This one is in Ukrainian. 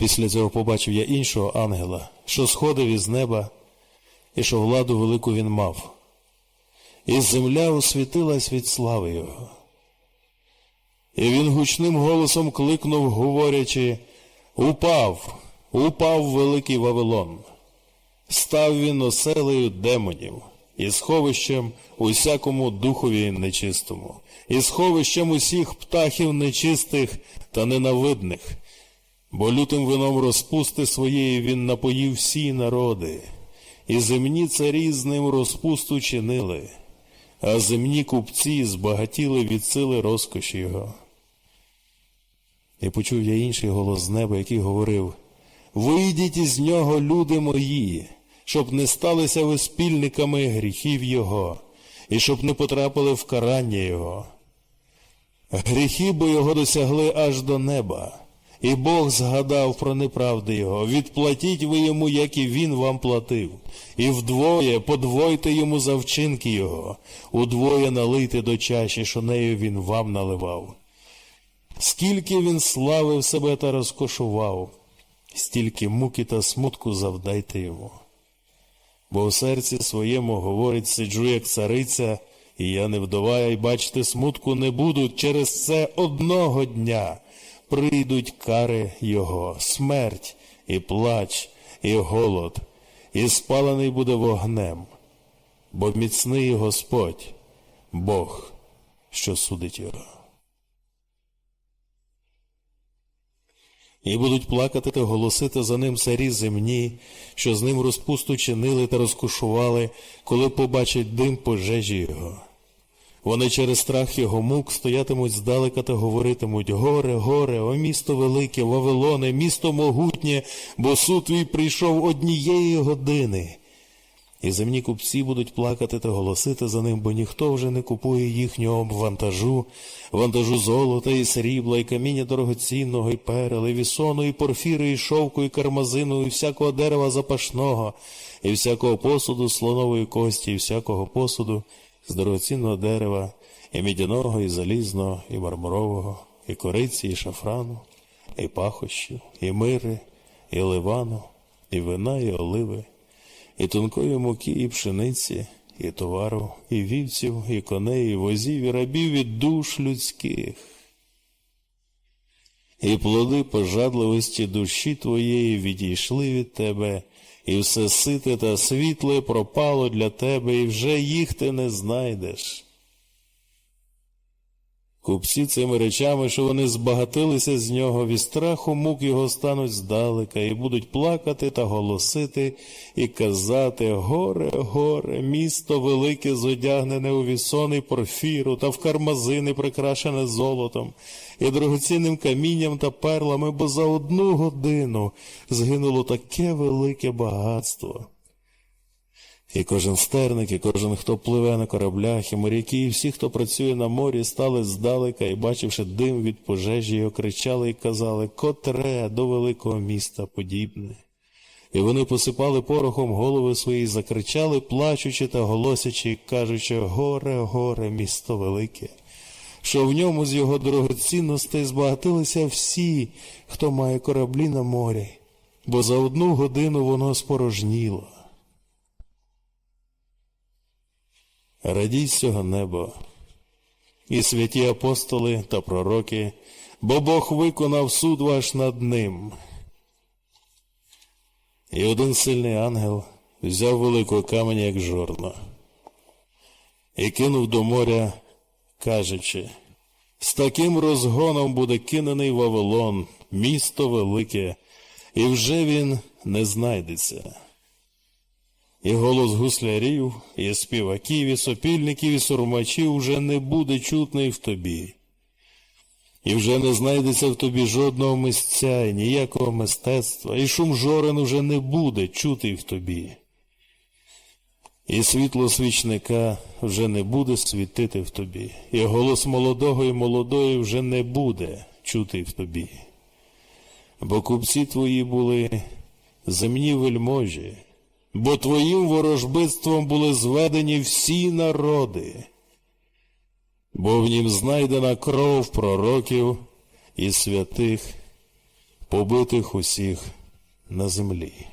Після цього побачив я іншого ангела, що сходив із неба, і що владу велику він мав. І земля освітилась від слави його. І він гучним голосом кликнув, говорячи, Упав, упав великий Вавилон. Став він оселею демонів, і сховищем усякому духові нечистому, і сховищем усіх птахів нечистих та ненавидних, бо лютим вином розпусти своєї він напоїв всі народи, і земні царі з ним розпусту чинили, а земні купці збагатіли від сили розкоші його. І почув я інший голос з неба, який говорив Вийдіть із нього, люди мої, щоб не сталися ви спільниками гріхів Його, і щоб не потрапили в карання Його. Гріхи бо його досягли аж до неба, і Бог згадав про неправди Його. Відплатіть ви йому, як і він вам платив, і вдвоє подвойте йому за вчинки Його, удвоє налийте до чаші, що нею він вам наливав. Скільки він славив себе та розкошував, стільки муки та смутку завдайте йому. Бо в серці своєму говорить, сиджу, як цариця, і я не вдова, і бачити, смутку не буду. Через це одного дня прийдуть кари його, смерть, і плач, і голод, і спалений буде вогнем, бо міцний Господь, Бог, що судить його. І будуть плакати та голосити за ним царі земні, що з ним розпусту чинили та розкушували, коли побачать дим пожежі його. Вони через страх його мук стоятимуть здалека та говоритимуть Горе, горе, о місто велике, Вавилоне, місто могутнє, бо суд твій прийшов однієї години. І земні купці будуть плакати та голосити за ним, бо ніхто вже не купує їхнього вантажу, вантажу золота і срібла, і каміння дорогоцінного, і перел, і вісону, і порфіри, і шовку, і кармазину, і всякого дерева запашного, і всякого посуду слонової кості, і всякого посуду з дорогоцінного дерева, і мідяного, і залізного, і мармурового, і кориці, і шафрану, і пахощів, і мири, і ливану, і вина, і оливи і тонкої муки, і пшениці, і товару, і вівців, і коней, і возів, і рабів від душ людських. І плоди пожадливості душі твоєї відійшли від тебе, і все сите та світле пропало для тебе, і вже їх ти не знайдеш. Купці цими речами, що вони збагатилися з нього, від страху мук його стануть здалека, і будуть плакати та голосити, і казати Горе, горе, місто велике, зодягнене у вісони порфіру та в кармазини, прикрашене золотом, і дорогоцінним камінням та перлами, бо за одну годину згинуло таке велике багатство. І кожен стерник, і кожен, хто пливе на кораблях, і моряки, і всі, хто працює на морі, стали здалека і, бачивши дим від пожежі, його кричали і казали Котре до великого міста подібне. І вони посипали порохом голови свої, закричали, плачучи та голосячи, кажучи Горе, горе, місто велике, що в ньому з його дорогоцінностей збагатилися всі, хто має кораблі на морі, бо за одну годину воно спорожніло. Радій з цього неба, і святі апостоли та пророки, бо Бог виконав суд ваш над ним. І один сильний ангел взяв великого каменя, як жорно, і кинув до моря, кажучи, з таким розгоном буде кинений Вавилон, місто велике, і вже він не знайдеться. І голос гуслярів, і співаків, і сопільників, і сурмачів вже не буде чутний в тобі. І вже не знайдеться в тобі жодного мисця і ніякого мистецтва, і шум жорен уже не буде чутий в тобі. І світло свічника вже не буде світити в тобі, і голос молодого і молодої вже не буде чутий в тобі. Бо купці твої були земні вельможі бо твоїм ворожбитством були зведені всі народи, бо в нім знайдена кров пророків і святих побитих усіх на землі.